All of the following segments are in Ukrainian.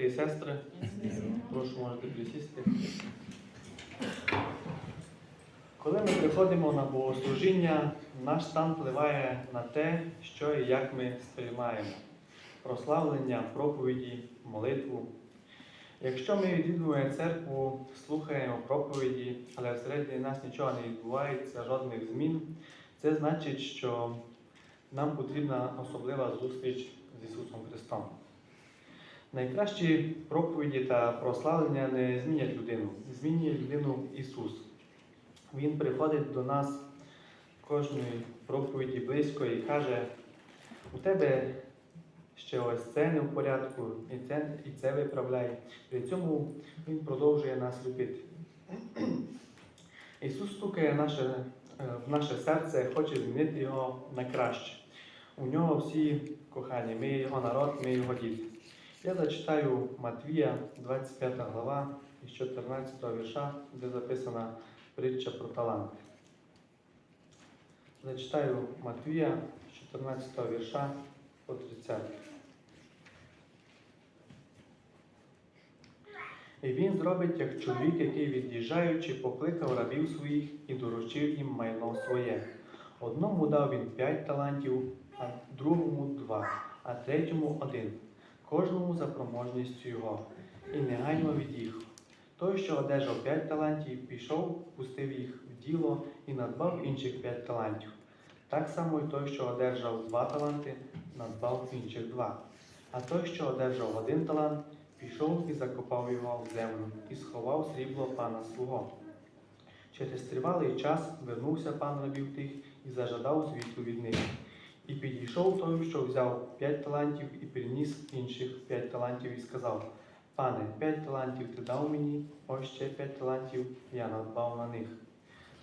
брати і сестри. Прошу, можете присісти. Коли ми приходимо на богослужіння, наш стан впливає на те, що і як ми сприймаємо прославлення, проповіді, молитву. Якщо ми відвідуємо церкву, слухаємо проповіді, але всередині нас нічого не відбувається, жодних змін, це значить, що нам потрібна особлива зустріч з Ісусом Христом. Найкращі проповіді та прославлення не змінять людину, змінює людину Ісус. Він приходить до нас кожної проповіді близько і каже, у тебе ще ось це не в порядку, і це, і це виправляй. При цьому Він продовжує нас любити. Ісус стукає наше, е, в наше серце, хоче змінити його на краще. У нього всі кохані, ми його народ, ми його діти. Я зачитаю Матвія, 25 глава, із 14 вірша, де записана притча про таланти. Зачитаю Матвія, з 14 вірша по 30. І він зробить, як чоловік, який від'їжджаючи, покликав рабів своїх і доручив їм майно своє. Одному дав він п'ять талантів, а другому два, а третьому один, кожному за проможністю його, і негайно від'їхав. Той, що одержав п'ять талантів, пішов, пустив їх в діло і надбав інших п'ять талантів. Так само і той, що одержав два таланти, надбав інших два. А той, що одержав один талант, пішов і закопав його в землю, і сховав срібло пана свого. Через тривалий час вернувся пан рабів тих і зажадав звіту від них. І підійшов той, що взяв п'ять талантів, і приніс інших п'ять талантів, і сказав: Пане, п'ять талантів ти дав мені, ось ще п'ять талантів я надбав на них.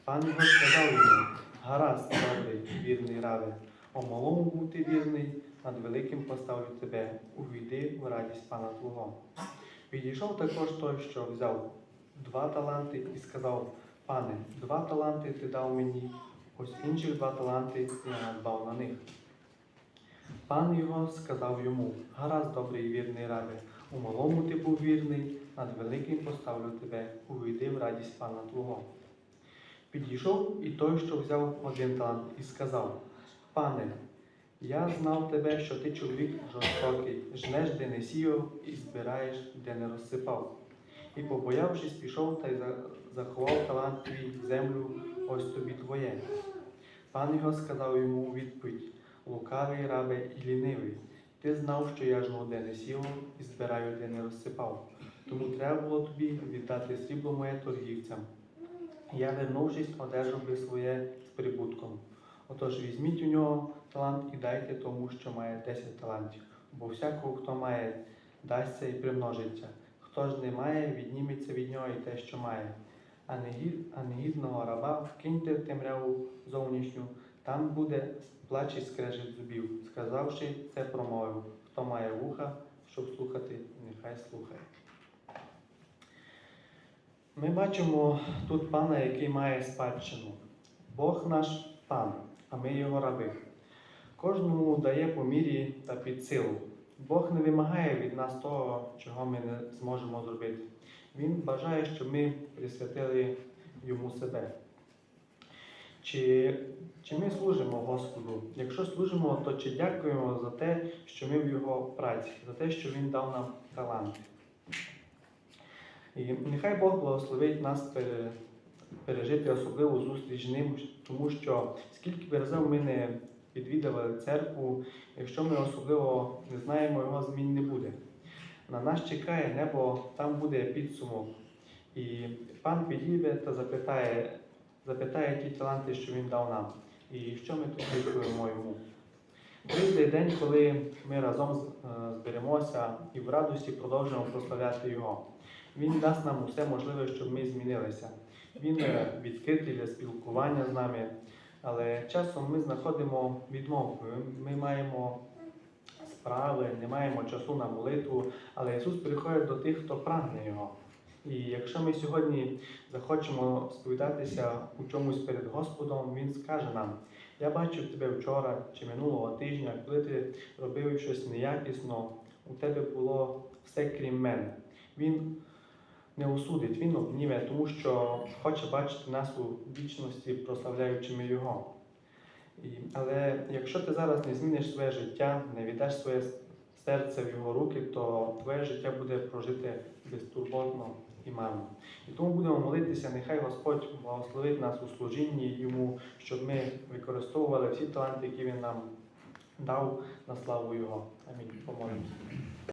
Пан його сказав йому, гаразд, добрий, вірний рабе, о малому бути вірний, над великим поставлю тебе, увійди в радість пана твого. Підійшов також той, що взяв два таланти, і сказав, пане, два таланти ти дав мені, ось інших два таланти я надбав на них. Пан його сказав йому, гаразд, добрий і вірний рабе, у малому ти був вірний, над великим поставлю тебе, увійди в радість пана твого. Підійшов і той, що взяв один талант, і сказав: Пане, я знав тебе, що ти чоловік жорстокий, жнеш, де не сіяв, і збираєш, де не розсипав. І, побоявшись, пішов та й заховав талант твій в землю, ось тобі твоє. Пан його сказав йому у відповідь: лукавий рабе і лінивий. Ти знав, що я жну, де не сіяв, і збираю, де не розсипав. Тому треба було тобі віддати срібло моє торгівцям. Я, вернувшись, одержав би своє з прибутком. Отож візьміть у нього талант і дайте тому, що має 10 талантів. Бо всякого, хто має, дасться і примножиться. Хто ж не має, відніметься від нього і те, що має. А негід- а негідного раба вкиньте в темряву зовнішню, там буде плач і скрежет зубів. Сказавши це, промовив. Хто має вуха, щоб слухати, нехай слухає. Ми бачимо тут пана, який має спадщину. Бог наш пан, а ми його раби. Кожному дає по мірі та під силу. Бог не вимагає від нас того, чого ми не зможемо зробити. Він бажає, щоб ми присвятили йому себе. Чи, чи ми служимо Господу? Якщо служимо, то чи дякуємо за те, що ми в Його праці, за те, що Він дав нам таланти. І нехай Бог благословить нас пережити особливу зустріч з ним, тому що скільки б разів ми не відвідали церкву, якщо ми особливо не знаємо, його змін не буде. На нас чекає небо, там буде підсумок. І пан підійде та запитає, запитає ті таланти, що він дав нам. І що ми тут дякуємо йому. Прийде день, коли ми разом е, зберемося і в радості продовжимо прославляти Його. Він дасть нам усе можливе, щоб ми змінилися. Він е, відкритий для спілкування з нами, але часом ми знаходимо відмовку. Ми маємо справи, не маємо часу на молитву, але Ісус приходить до тих, хто прагне Його. І якщо ми сьогодні захочемо сповідатися у чомусь перед Господом, Він скаже нам: Я бачив тебе вчора чи минулого тижня, коли ти робив щось неякісно, у тебе було все крім мене. Він не осудить, він обніме, тому що хоче бачити нас у вічності, прославляючими Його. І, але якщо ти зараз не зміниш своє життя, не віддаш своє серце в його руки, то твоє життя буде прожите безтурботно і марно. І тому будемо молитися, нехай Господь благословить нас у служінні йому, щоб ми використовували всі таланти, які Він нам дав на славу Його. Амінь. Помолимося.